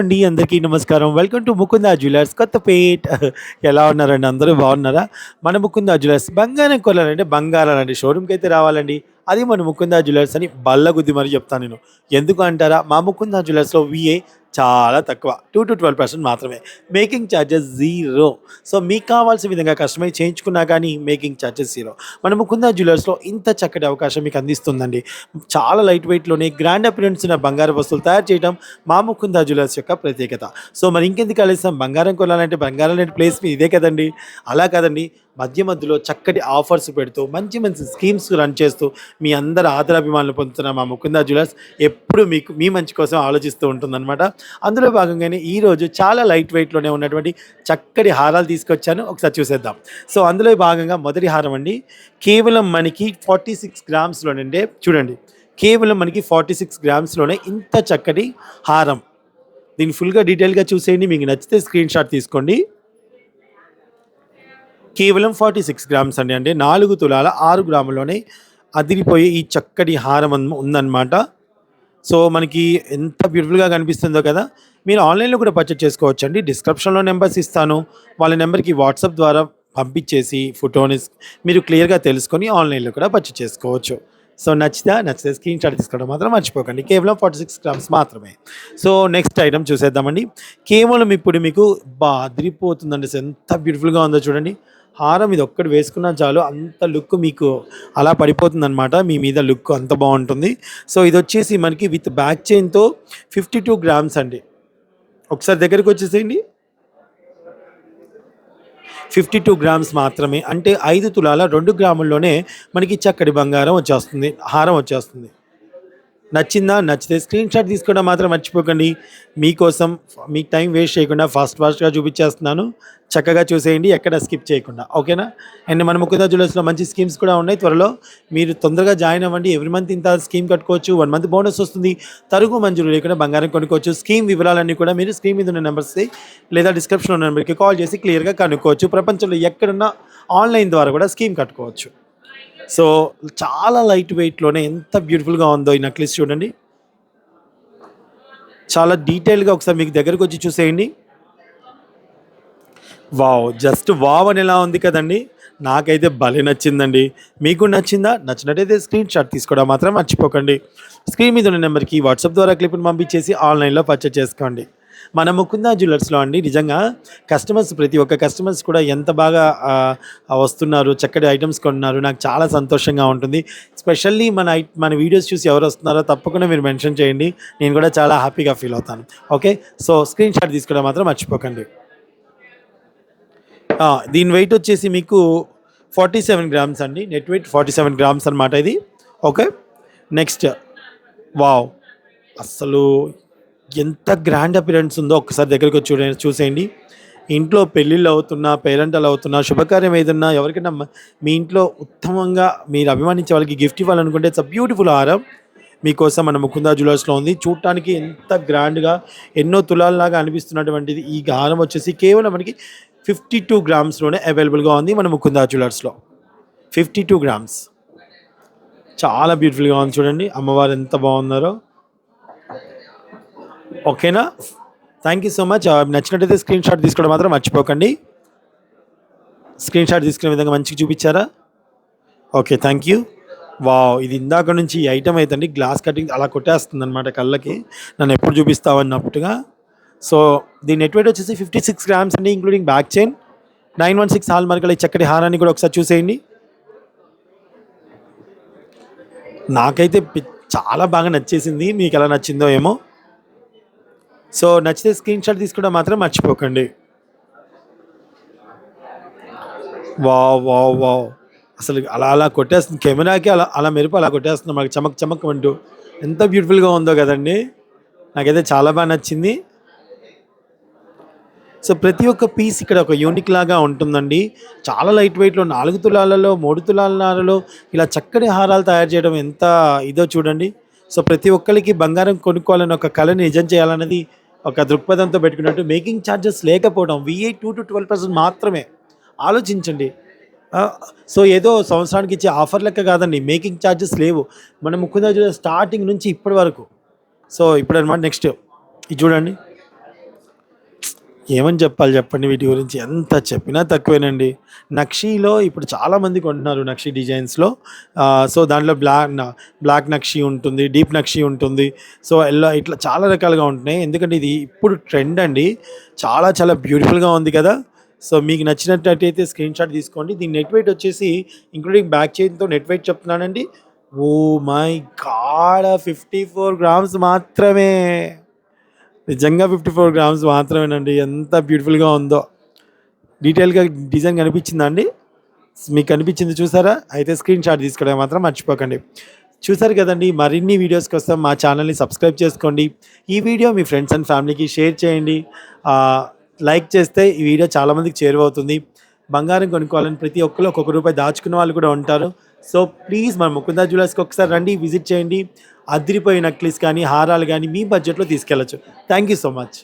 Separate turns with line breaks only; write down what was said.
అండి అందరికీ నమస్కారం. Welcome to Mukunda jewellers Kothapet. ఎలా ఉన్నారండి? అందరూ బాగున్నారా? మన ముకుందా జ్యువెలర్స్ బంగారం కొనాలంటే బంగారం అండి. షోరూమ్కి అయితే రావాలండి. అది మన ముకుందా జ్యువెలర్స్ అని బల్లగుద్ది మరి చెప్తాను నేను. ఎందుకు అంటారా? మా ముకుందా జ్యువెలర్స్లో విఏ చాలా తక్కువ. టూ టు ట్వెల్వ్ పర్సెంట్ మాత్రమే. మేకింగ్ ఛార్జెస్ జీరో సో మీకు కావాల్సిన విధంగా కస్టమైజ్ చేయించుకున్నా కానీ మేకింగ్ ఛార్జెస్ జీరో మన ముకుందా జ్యువెలర్స్లో ఇంత చక్కటి అవకాశం మీకు అందిస్తుందండి. చాలా లైట్ వెయిట్లోనే గ్రాండ్ అపిరెన్స్ ఉన్న బంగారు వస్తువులు తయారు చేయడం మా ముకుందా జ్యువెలర్స్ యొక్క ప్రత్యేకత. సో మరి ఇంకెందుకు కలిసాం బంగారం కొనాలంటే బంగారం లేని ప్లేస్ మీ ఇదే కదండి. అలా కదండి. మధ్య మధ్యలో చక్కటి ఆఫర్స్ పెడుతూ మంచి మంచి స్కీమ్స్ రన్ చేస్తూ మీ అందరి ఆదరాభిమానులు పొందుతున్న మా ముకుందా జ్యువెలర్స్ ఎప్పుడు మీకు మీ మంచి కోసం ఆలోచిస్తూ ఉంటుందన్నమాట. అందులో భాగంగానే ఈరోజు చాలా లైట్ వెయిట్లోనే ఉన్నటువంటి చక్కటి హారాలు తీసుకొచ్చాను. ఒకసారి చూసేద్దాం. సో అందులో భాగంగా మొదటి హారం అండి కేవలం మనకి ఫార్టీ సిక్స్ గ్రామ్స్లోనండి చూడండి కేవలం మనకి ఫార్టీ సిక్స్ గ్రామ్స్లోనే ఇంత చక్కటి హారం. దీన్ని ఫుల్గా డీటెయిల్గా చూసేయండి. మీకు నచ్చితే స్క్రీన్ షాట్ తీసుకోండి. కేవలం ఫార్టీ సిక్స్ గ్రామ్స్ అండి. అంటే నాలుగు తులాల ఆరు గ్రాములోనే అదిరిపోయే ఈ చక్కటి హారం ఉందన్నమాట. సో మనకి ఎంత బ్యూటిఫుల్గా కనిపిస్తుందో కదా. మీరు ఆన్లైన్లో కూడా పర్చేజ్ చేసుకోవచ్చు అండి డిస్క్రిప్షన్లో నెంబర్స్ ఇస్తాను. వాళ్ళ నెంబర్కి వాట్సాప్ ద్వారా పంపించేసి ఫోటోని మీరు క్లియర్గా తెలుసుకొని ఆన్లైన్లో కూడా పర్చేజ్ చేసుకోవచ్చు. సో నచ్చితే నచ్చితే స్క్రీన్ షాట్ తీసుకోవడం మాత్రం మర్చిపోకండి. కేవలం ఫార్టీ సిక్స్ గ్రామ్స్ మాత్రమే. సో నెక్స్ట్ ఐటమ్ చూసేద్దామండి. కేవలం ఇప్పుడు మీకు బా అదిరిపోతుందండి. ఎంత బ్యూటిఫుల్గా ఉందో చూడండి. హారం ఇది ఒక్కటి వేసుకున్నా చాలు అంత లుక్ మీకు అలా పడిపోతుంది అనమాట మీ మీద లుక్ అంత బాగుంటుంది. సో ఇది వచ్చేసి మనకి విత్ బ్యాక్ చైన్తో ఫిఫ్టీ టూ గ్రామ్స్ అండి. ఒకసారి దగ్గరికి వచ్చేసేయండి. ఫిఫ్టీ టూ గ్రామ్స్ మాత్రమే అంటే ఐదు తులాల రెండు గ్రాముల్లోనే మనకి చక్కటి బంగారం వచ్చేస్తుంది హారం వచ్చేస్తుంది. నచ్చిందా? నచ్చితే స్క్రీన్ షాట్ తీసుకోవడం మాత్రం మర్చిపోకండి. మీకోసం మీ టైం వేస్ట్ చేయకుండా ఫాస్ట్ ఫాస్ట్గా చూపించేస్తున్నాను. చక్కగా చూసేయండి ఎక్కడ స్కిప్ చేయకుండా. ఓకేనా అండ్ మన ముకుందా జ్యువెలర్స్లో మంచి స్కీమ్స్ కూడా ఉన్నాయి. త్వరలో మీరు తొందరగా జాయిన్ అవ్వండి. ఎవ్రీ మంత్ ఇంత స్కీమ్ కట్టుకోవచ్చు. వన్ మంత్ బోనస్ వస్తుంది. తరుగు మంజూరు లేకుండా బంగారం కొనుక్కోవచ్చు. స్కీమ్ వివరాలన్నీ కూడా మీరు స్క్రీన్ మీద ఉన్న నెంబర్స్కి లేదా డిస్క్రిప్షన్లో ఉన్న నెంబర్కి కాల్ చేసి క్లియర్గా కనుక్కోవచ్చు. ప్రపంచంలో ఎక్కడున్నా ఆన్లైన్ ద్వారా కూడా స్కీమ్ కట్టుకోవచ్చు. సో చాలా లైట్ వెయిట్లోనే ఎంత బ్యూటిఫుల్గా ఉందో ఈ నెక్లెస్ చూడండి. చాలా డీటెయిల్గా ఒకసారి మీకు దగ్గరకు వచ్చి చూసేయండి. వావ్ జస్ట్ వావ్ అని ఎలా ఉంది కదండి? నాకైతే భలే నచ్చిందండి. మీకు నచ్చిందా? నచ్చినట్టయితే స్క్రీన్ షాట్ తీసుకోవడం మాత్రం మర్చిపోకండి. స్క్రీన్ మీద ఉన్న నెంబర్కి వాట్సాప్ ద్వారా క్లిప్ని పంపించేసి ఆన్లైన్లో పర్చేస్ చేసుకోండి. మన ముకుందా జ్యువెలర్స్లో అండి నిజంగా కస్టమర్స్ ప్రతి ఒక్క కస్టమర్స్ కూడా ఎంత బాగా వస్తున్నారు చక్కటి ఐటమ్స్ కొన్నారు నాకు చాలా సంతోషంగా ఉంటుంది. స్పెషల్లీ మన ఐ- మన వీడియోస్ చూసి ఎవరు వస్తున్నారో తప్పకుండా మీరు మెన్షన్ చేయండి. నేను కూడా చాలా హ్యాపీగా ఫీల్ అవుతాను. ఓకే? సో స్క్రీన్ షాట్ తీసుకోవడం మాత్రం మర్చిపోకండి. దీని వెయిట్ వచ్చేసి మీకు ఫార్టీ సెవెన్ గ్రామ్స్ అండి. Net weight forty seven grams అనమాట ఇది. ఓకే? నెక్స్ట్. వావ్! అస్సలు ఎంత గ్రాండ్ అపిరెన్స్ ఉందో ఒక్కసారి దగ్గరికి వచ్చి చూడండి చూసేయండి. ఇంట్లో పెళ్ళిళ్ళు అవుతున్నా పేరెంటలు అవుతున్నా శుభకార్యం ఏదన్నా ఎవరికైనా మీ ఇంట్లో ఉత్తమంగా మీరు అభిమానించే వాళ్ళకి గిఫ్ట్ ఇవ్వాలనుకుంటే ఇట్స్ అ బ్యూటిఫుల్ హారం. మీకోసం మన ముకుందా జ్యువెలర్స్లో ఉంది. చూడటానికి ఎంత గ్రాండ్గా ఎన్నో తులాల్లాగా అనిపిస్తున్నటువంటిది. ఈ హారం వచ్చేసి కేవలం మనకి ఫిఫ్టీ టూ గ్రామ్స్లోనే అవైలబుల్గా ఉంది మన ముకుందా జ్యువెలర్స్లో ఫిఫ్టీ టూ గ్రామ్స్ చాలా బ్యూటిఫుల్గా ఉంది చూడండి. అమ్మవారు ఎంత బాగున్నారో. ఓకేనా? థ్యాంక్ యూ సో మచ్ నచ్చినట్టయితే స్క్రీన్ షాట్ తీసుకోవడం మాత్రం మర్చిపోకండి. స్క్రీన్ షాట్ తీసుకునే విధంగా మంచిగా చూపించారా? ఓకే థ్యాంక్ యూ వావ్ ఇది ఇందాక నుంచి ఈ ఐటమ్ అయితే అండి గ్లాస్ కటింగ్ అలా కొట్టేస్తుంది అనమాట కళ్ళకి. నన్ను ఎప్పుడు చూపిస్తావు అన్నట్టుగా. సో దీని నెట్ వెయిట్ వచ్చేసి ఫిఫ్టీ సిక్స్ గ్రామ్స్ అండి including back chain nine one six hall మార్కల ఈ చక్కటి హారాన్ని కూడా ఒకసారి చూసేయండి. నాకైతే చాలా బాగా నచ్చేసింది. మీకు ఎలా నచ్చిందో ఏమో. సో నచ్చితే స్క్రీన్ షాట్ తీసుకోవడం మాత్రం మర్చిపోకండి. Wow wow wow. అసలు అలా అలా కొట్టేస్తుంది. కెమెరాకి అలా అలా మెరుపు అలా కొట్టేస్తుంది. మాకు చమక్ చమక్ అంటూ. ఎంత బ్యూటిఫుల్గా ఉందో కదండి. నాకైతే చాలా బాగా నచ్చింది. సో ప్రతి ఒక్క పీస్ ఇక్కడ ఒక యూనిక్ లాగా ఉంటుందండి. చాలా లైట్ వెయిట్లో నాలుగు తులాలలో మూడు తులాలలో ఇలా చక్కటి హారాలు తయారు చేయడం ఎంత ఇదో చూడండి. సో ప్రతి ఒక్కరికి బంగారం కొనుక్కోవాలని ఒక కళను నిజం చేయాలన్నది ఒక దృక్పథంతో పెట్టుకున్నట్టు మేకింగ్ ఛార్జెస్ లేకపోవడం VA two to twelve percent మాత్రమే. ఆలోచించండి. సో ఏదో సంవత్సరానికి ఇచ్చే ఆఫర్ లెక్క కాదండి. మేకింగ్ ఛార్జెస్ లేవు. మనం ముఖ్యంగా స్టార్టింగ్ నుంచి ఇప్పటి వరకు. సో ఇప్పుడు అనమాట నెక్స్ట్. ఇది చూడండి. ఏమని చెప్పాలి చెప్పండి వీటి గురించి? ఎంత చెప్పినా తక్కువేనండి. నక్షీలో ఇప్పుడు చాలామంది కొంటున్నారు నక్షీ డిజైన్స్లో. సో దాంట్లో బ్లాక్ బ్లాక్ నక్షీ ఉంటుంది డీప్ నక్షీ ఉంటుంది. సో ఎల్లో ఇట్లా చాలా రకాలుగా ఉంటున్నాయి. ఎందుకంటే ఇది ఇప్పుడు ట్రెండ్ అండి. చాలా చాలా బ్యూటిఫుల్గా ఉంది కదా. సో మీకు నచ్చినట్టయితే స్క్రీన్ షాట్ తీసుకోండి. దీని నెట్ వెయిట్ వచ్చేసి ఇంక్లూడింగ్ బ్యాక్ చైన్తో నెట్ వెయిట్ చెప్తున్నానండి. ఓ my god fifty four grams మాత్రమే. నిజంగా ఫిఫ్టీ ఫోర్ గ్రామ్స్ మాత్రమేనండి. ఎంత బ్యూటిఫుల్గా ఉందో. డీటెయిల్గా డిజైన్ కనిపించిందా అండి? మీకు కనిపించింది చూసారా? అయితే స్క్రీన్ షాట్ తీసుకోవడం మాత్రం మర్చిపోకండి. చూసారు కదండి మరిన్ని వీడియోస్ కోసం మా ఛానల్ని సబ్స్క్రైబ్ చేసుకోండి. ఈ వీడియో మీ ఫ్రెండ్స్ అండ్ ఫ్యామిలీకి షేర్ చేయండి. లైక్ చేస్తే ఈ వీడియో చాలామందికి చేరువవుతుంది. బంగారం కొనుక్కోవాలని ప్రతి ఒక్కరు ఒక్కొక్క రూపాయి దాచుకున్న వాళ్ళు కూడా ఉంటారు. సో ప్లీజ్ మన ముకుందా జ్యువెలర్స్కి ఒకసారి రండి విజిట్ చేయండి. అదిరిపోయిన నక్లీస్ కానీ హారాలు కానీ మీ బడ్జెట్లో తీసుకెళ్ళచ్చు. Thank you so much.